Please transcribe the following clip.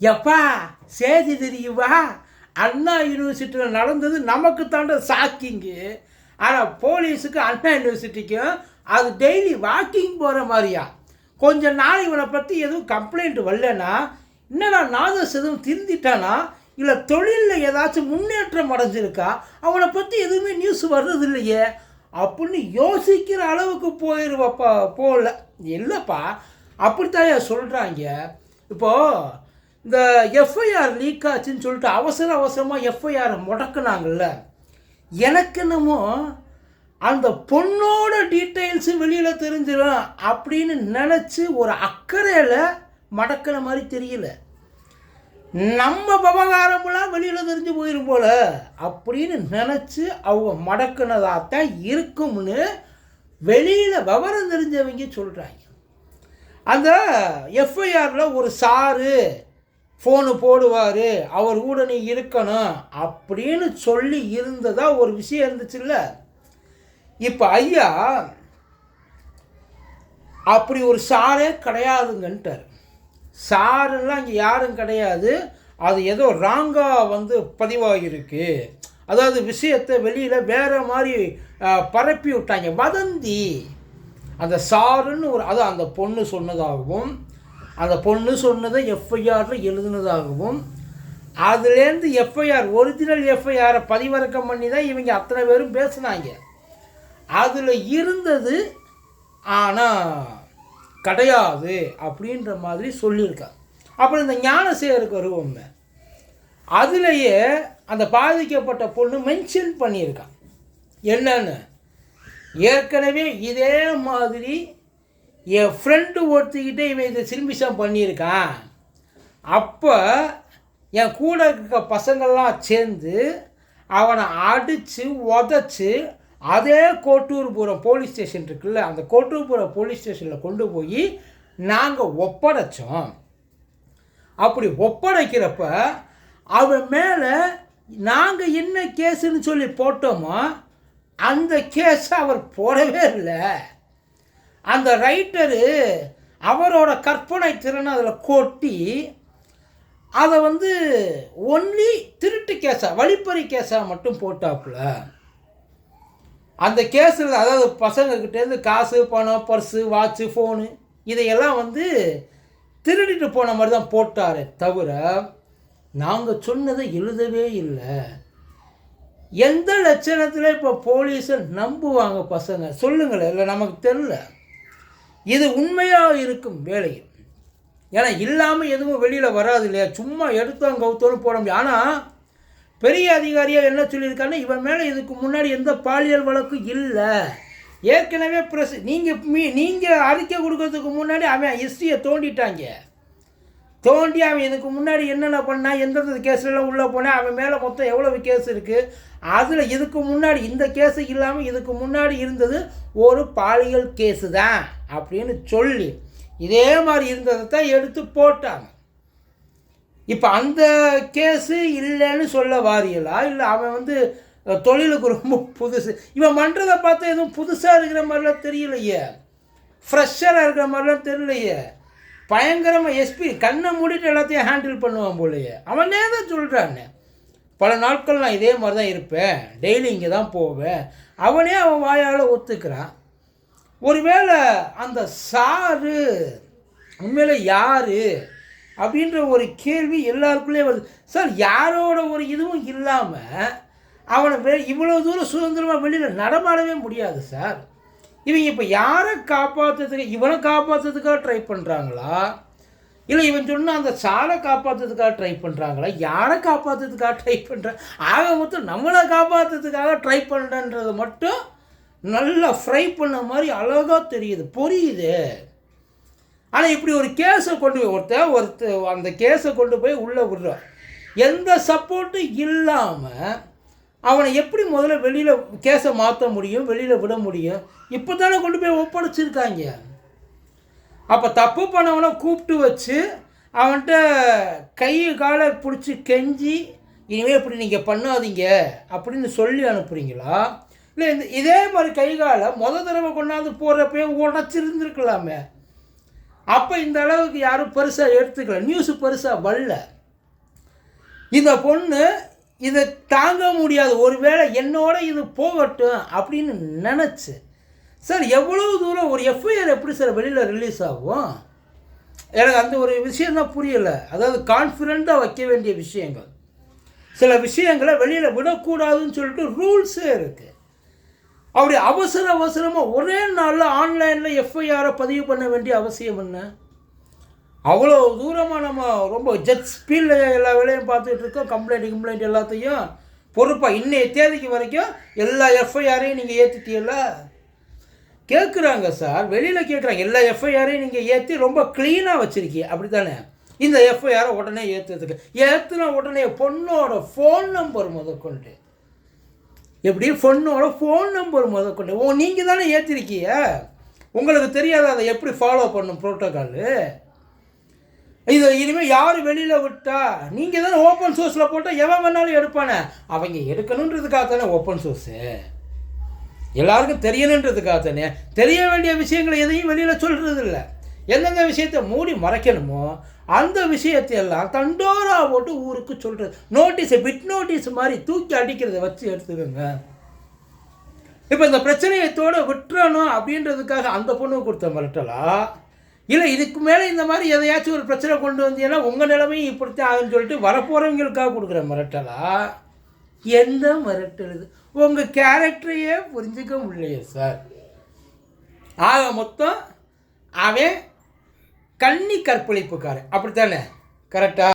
எப்பா சேதி தெரியுமா? அண்ணா யூனிவர்சிட்டியில் நடந்தது நமக்கு தாண்ட சாக்கிங்கு ஆனால் போலீஸுக்கு அண்ணா யூனிவர்சிட்டிக்கும் அது டெய்லி வாக்கிங் போகிற மாதிரியா? கொஞ்ச நாள் இவனை பற்றி எதுவும் கம்ப்ளைண்ட் வரலன்னா என்னடா நாதஸ் எதுவும் திருந்திட்டானா? இல்லை தொழிலில் ஏதாச்சும் முன்னேற்றம் அடைஞ்சிருக்கா? அவனை பற்றி எதுவுமே நியூஸ் வர்றது இல்லையே அப்படின்னு யோசிக்கிற அளவுக்கு போயிடுவப்பா போகல இல்லைப்பா அப்படித்தான் சொல்கிறாங்க இப்போது இந்த எஃப்ஐஆர் லீக் ஆச்சுன்னு சொல்லிட்டு அவசர அவசரமாக எஃப்ஐஆரை முடக்குனாங்கல்ல எனக்கு என்னமோ அந்த பொண்ணோட டீட்டெயில்ஸும் வெளியில் தெரிஞ்சிடும் அப்படின்னு நினச்சி ஒரு அக்கறையில் மடக்கிற மாதிரி தெரியல. நம்ம விவகாரமெல்லாம் வெளியில் தெரிஞ்சு போயிடும் போல அப்படின்னு நினச்சி அவங்க மடக்குனதாகத்தான் இருக்கும்னு வெளியில் விவரம் தெரிஞ்சவங்க சொல்கிறாங்க அந்த எஃப்ஐஆரில் ஒரு சாரு ஃபோனு போடுவார் அவர் கூட நீ இருக்கணும் அப்படின்னு சொல்லி இருந்ததா ஒரு விஷயம் இருந்துச்சுல்ல. இப்போ ஐயா அப்படி ஒரு சாரே கிடையாதுங்கன்ட்டார். சாருலாம் இங்கே யாரும் கிடையாது. அது ஏதோ ராங்காக வந்து பதிவாகியிருக்கு அதாவது விஷயத்தை வெளியில் வேறு மாதிரி பரப்பி விட்டாங்க. வதந்தி. அந்த சாருன்னு ஒரு அது அந்த பொண்ணு சொன்னதாகவும் அந்த பொண்ணு சொன்னதை எஃப்ஐஆரில் எழுதுனதாகவும் அதுலேருந்து எஃப்ஐஆர் ஒரிஜினல் எஃப்ஐஆரை பதிவிறக்கம் பண்ணி தான் இவங்க அத்தனை பேரும் பேசினாங்க. அதில் இருந்தது ஆனால் கிடையாது அப்படின்ற மாதிரி சொல்லியிருக்காங்க அப்புறம் இந்த ஞானசேகருக்கு வருவோம். அதுலேயே அந்த பாதிக்கப்பட்ட பொண்ணு மென்ஷன் பண்ணியிருக்கான். என்னன்னு? ஏற்கனவே இதே மாதிரி என் ஃப்ரெண்டு ஒருத்திக்கிட்டே இவன் இதை சில்மிஷம் பண்ணியிருக்கான். அப்போ என் கூட இருக்க பசங்கள்லாம் சேர்ந்து அவனை அடித்து உதச்சி அதே கோட்டூர்புரம் போலீஸ் ஸ்டேஷன் இருக்குல்ல அந்த கோட்டூர்புரம் போலீஸ் ஸ்டேஷனில் கொண்டு போய் நாங்கள் ஒப்படைச்சோம். அப்படி ஒப்படைக்கிறப்ப அவன் மேலே நாங்கள் என்ன கேஸுன்னு சொல்லி போட்டோமோ அந்த கேஸை அவர் போடவே இல்லை. அந்த ரைட்டரு அவரோட கற்பனை திறனை அதில் கொட்டி அதை வந்து ஒன்லி திருட்டு கேஸாக வழிப்பறி கேஸாக மட்டும் போட்டாப்புல. அந்த கேஸில் அதாவது பசங்கக்கிட்டேருந்து காசு பணம் பர்ஸு வாட்சு ஃபோனு இதையெல்லாம் வந்து திருடிட்டு போன மாதிரி தான் போட்டாரே தவிர நாங்கள் சொன்னதை எழுதவே இல்லை. எந்த லட்சணத்தில் இப்போ போலீஸை நம்புவாங்க பசங்க? சொல்லுங்களேன் இல்லை நமக்கு தெரில இது உண்மையாக இருக்கும் வேலை ஏன்னா இல்லாமல் எதுவும் வெளியில் வராது இல்லையா? சும்மா எடுத்தோம் கவுத்தோன்னு போட முடியும் ஆனால் பெரிய அதிகாரியாக என்ன சொல்லியிருக்காருன்னா இவன் மேலே இதுக்கு முன்னாடி எந்த பாலியல் வழக்கும் இல்லை. ஏற்கனவே ப்ரெஸ் நீங்கள் மீ நீங்கள் அறிக்கை கொடுக்கறதுக்கு முன்னாடி அவன் ஹிஸ்ட்ரியை தோண்டிட்டாங்க. தோண்டி அவன் இதுக்கு முன்னாடி என்னென்ன பண்ணா எந்தெந்த கேஸ்லாம் உள்ளே போனால் அவன் மேலே மொத்தம் எவ்வளவு கேஸ் இருக்குது அதில் இதுக்கு முன்னாடி இந்த கேஸு இல்லாமல் இதுக்கு முன்னாடி இருந்தது ஒரு பாலியல் கேஸு தான் அப்படின்னு சொல்லி இதே மாதிரி இருந்ததை தான் எடுத்து போட்டாங்க. இப்போ அந்த கேஸு இல்லைன்னு சொல்ல வாரியலா? இல்லை அவன் வந்து தொழிலுக்கு ரொம்ப புதுசு. இவன் பண்ணுறதை பார்த்தா எதுவும் புதுசாக இருக்கிற மாதிரிலாம் தெரியலையே. ஃப்ரெஷ்ஷராக இருக்கிற மாதிரிலாம் தெரியலையே. பயங்கரமாக எஸ்பி கண்ணை மூடிட்டு எல்லாத்தையும் ஹேண்டில் பண்ணுவான் போலயே. அவனே தான் சொல்கிறான்னு பல நாட்கள் நான் இதே மாதிரி தான் இருப்பேன். டெய்லி இங்கே தான் போவேன். அவனே அவன் வாயால் ஒத்துக்கிறான். ஒருவேளை அந்த சாரு உண்மையில யார் அப்படின்ற ஒரு கேள்வி எல்லாருக்குள்ளே வருது. சார் யாரோட ஒரு இதுவும் இல்லாமல் அவனை வெ இவ்வளோ தூரம் சுதந்திரமாக வெளியில் நடமாடவே முடியாது சார். இவங்க இப்போ யாரை காப்பாற்றுறதுக்கு இவனை காப்பாற்றுறதுக்காக ட்ரை பண்ணுறாங்களா இல்லை இவன் சொன்ன அந்த சாலை காப்பாற்றுறதுக்காக ட்ரை பண்ணுறாங்களா யாரை காப்பாற்றுறதுக்காக ட்ரை பண்ணுற ஆக மொத்தம் நம்மளை காப்பாற்றுறதுக்காக ட்ரை பண்ணுறன்றது மட்டும் நல்லா ஃப்ரை பண்ண மாதிரி அழகாக தெரியுது புரியுது. ஆனால் இப்படி ஒரு கேஸை கொண்டு போய் ஒருத்தர் ஒருத்தர் அந்த கேஸை கொண்டு போய் உள்ளே விடுறான். எந்த சப்போர்ட்டும் இல்லாமல் அவனை எப்படி முதல்ல வெளியில் கேஸை மாற்ற முடியும் வெளியில் விட முடியும்? இப்போ தானே கொண்டு போய் ஒப்படைச்சிருக்காங்க. அப்போ தப்பு பண்ணவனை கூப்பிட்டு வச்சு அவன்கிட்ட கை காலை பிடிச்சி கெஞ்சி இனிமேல் இப்படி நீங்கள் பண்ணாதீங்க அப்படின்னு சொல்லி அனுப்புகிறீங்களா இல்லை இந்த இதே மாதிரி கை காலை முத தடவை கொண்டாந்து போடுறப்பே உடச்சிருந்துருக்கலாமே. அப்போ இந்த அளவுக்கு யாரும் பெருசாக எடுத்துக்கல. நியூஸு பெருசாக வரல. இந்த பொண்ணு இதை தாங்க முடியாது. ஒருவேளை என்னோட இது போகட்டும் அப்படின்னு நினச்சி. சார் எவ்வளோ தூரம் ஒரு எஃப்ஐஆர் எப்படி சார் வெளியில் ரிலீஸ் ஆகும்? எனக்கு அந்த ஒரு விஷயம் தான் புரியலை. அதாவது கான்ஃபிடண்ட்டாக வைக்க வேண்டிய விஷயங்கள். சில விஷயங்களை வெளியில் விடக்கூடாதுன்னு சொல்லிட்டு ரூல்ஸே இருக்குது அப்படி அவசர அவசரமாக ஒரே நாளில் ஆன்லைனில் எஃப்ஐஆரை பதிவு பண்ண வேண்டிய அவசியம் என்ன? அவ்வளோ தூரமாக நம்ம ரொம்ப ஜெட் ஸ்பீடில் எல்லா வேலையும் பார்த்துட்டு இருக்கோம். கம்ப்ளைண்ட் கம்ப்ளைண்ட் எல்லாத்தையும் பொறுப்பாக இன்றைய தேதிக்கு வரைக்கும் எல்லா எஃப்ஐஆரையும் நீங்கள் ஏற்றிட்டீங்கள கேட்குறாங்க சார். வெளியில் கேட்குறாங்க எல்லா எஃப்ஐஆரையும் நீங்கள் ஏற்றி ரொம்ப க்ளீனாக வச்சுருக்கீங்க. அப்படி தானே இந்த எஃப்ஐஆரை உடனே ஏற்றுறதுக்கு ஏற்றுன உடனே பொண்ணோட ஃபோன் நம்பர் முதற்கொண்டு. எப்படி பொண்ணோட ஃபோன் நம்பர் முதற்கொண்டு. ஓ நீங்கள் தானே ஏற்றிருக்கீங்க உங்களுக்கு தெரியாத? அதை எப்படி ஃபாலோ பண்ணும் ப்ரோட்டோக்காலு இது இனிமேல் யார் வெளியில் விட்டா? நீங்கள் தானே ஓப்பன் சோர்ஸில் போட்டால் எவன் வேணாலும் எடுப்பானே? அவங்க எடுக்கணுன்றதுக்காக தானே ஓப்பன் சோர்ஸு எல்லாருக்கும் தெரியணுன்றதுக்காக தானே. தெரிய வேண்டிய விஷயங்களை எதையும் வெளியில் சொல்கிறது இல்லை எந்தெந்த விஷயத்தை மூடி மறைக்கணுமோ அந்த விஷயத்தையெல்லாம் தண்டோரா போட்டு ஊருக்கு சொல்கிறது நோட்டீஸை பிட் நோட்டீஸ் மாதிரி தூக்கி அடிக்கிறத வச்சு எடுத்துக்கோங்க. இப்போ இந்த பிரச்சனையத்தோடு விட்டுறணும் அப்படின்றதுக்காக அந்த பொண்ணு கொடுத்த மிரட்டலா? இல்லை இதுக்கு மேலே இந்த மாதிரி எதையாச்சும் ஒரு பிரச்சனை கொண்டு வந்தீங்கன்னா உங்கள் நிலைமையும் இப்படித்தான் ஆகுன்னு சொல்லிட்டு வரப்போகிறவங்களுக்காக கொடுக்குற மிரட்டலா? எந்த மிரட்டல் இது? உங்கள் கேரக்டரையே புரிஞ்சுக்க முடியலையே சார் ஆக மொத்தம் அவன் கன்னி கற்பழிப்புக்காரன். அப்படித்தானே? கரெக்டாக